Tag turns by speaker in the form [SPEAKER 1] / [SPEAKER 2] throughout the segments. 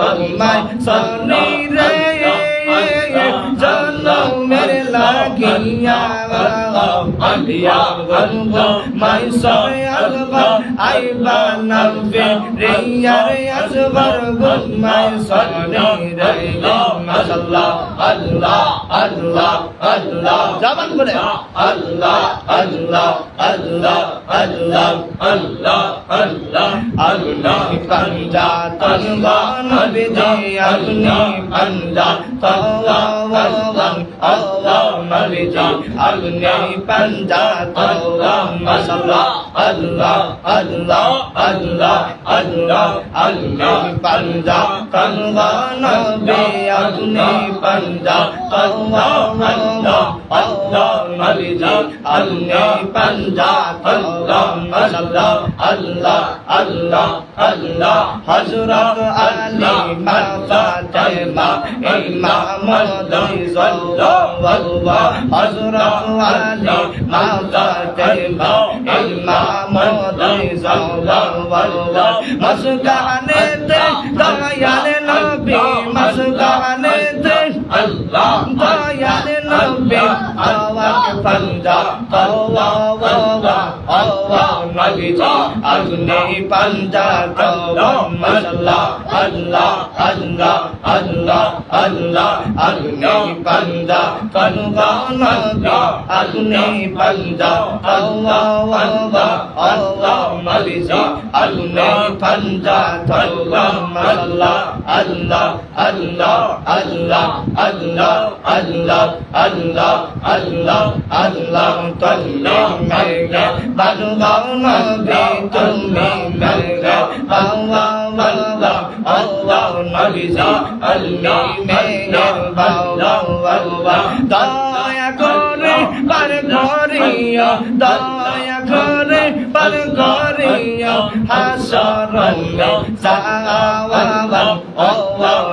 [SPEAKER 1] আল্লাহ সন্নি রে জন্মের লাগিয়া আল্লাহ মাই সয় আল্লাহ আইবা নামবে রে আরে আসবার মাই সন্নি রে আল্লাহ আল্লাহ আল্লাহ আল্লাহ জাবান করে আল্লাহ আল্লাহ আল্লাহ আল্লাহ আল্লাহ আল্লাহ আল্লাহ আল্লাহ পাঞ্জা আল্লাহ নবীজি আপনি পাঞ্জা আল্লাহ আল্লাহ আল্লাহ আল্লাহ আল্লাহ আল্লাহ আল্লাহ আল্লাহ পাঞ্জা কাঙ্গা নবে, আগুনে পাঞ্জা কাঙ্গা আল্লাহ আল্লাহ মালিজা আগুনে পাঞ্জা আল্লাহ আল্লাহ আল্লাহ আল্লাহ আল্লাহ হজরত আল্লাহ মাতা তাইমা ইমাম সাল্লাল্লাহু আলাইহি হজরত আল্লাহ মাতা তাইমা ইমাম মসগানে দয়ালে নবী মসগানে আল্লাহ দয়ালে নবী। আওয়াজ পাঞ্জা আওয়া আওয়া আওয়া নবী আগুনে পাঞ্জা আল্লাহ আল্লাহ আল্লাহ। আল্লাহ আল্লাহ আগুনে পাঞ্জা কানুগা নবী আগুনে পাঞ্জা তাওয়া ওয়া আল্লাহ নবীজি আগুনে পাঞ্জা তাওয়া মাশাআল্লাহ আল্লাহ আল্লাহ আল্লাহ আল্লাহ আল্লাহ আল্লাহ আল্লাহ আল্লাহ তুমি মেরে বালগাও নবী তুমি ইলা আল্লাহ আল্লাহ আল্লাহ আল্লাহ। দয়া করে পার করিয়া দয়া করে পার করিয়া হাসর সাওয়া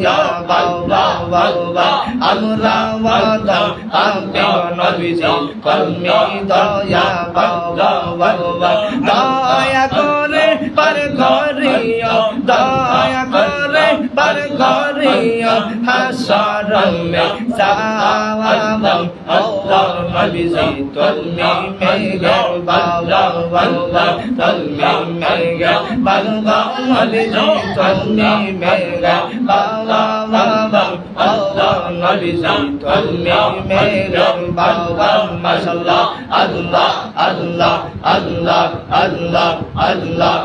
[SPEAKER 1] ya Allah Allah amra wada amya nabiji kalmi daya Allah Allah daya kore par koriya daya حشرا من سعادم الله بزيت الميم بلغ والله الميم بلغ بزيت الميم بلغ الله بزيت الميم بلغ ما شاء الله الله الله الله الله الله الله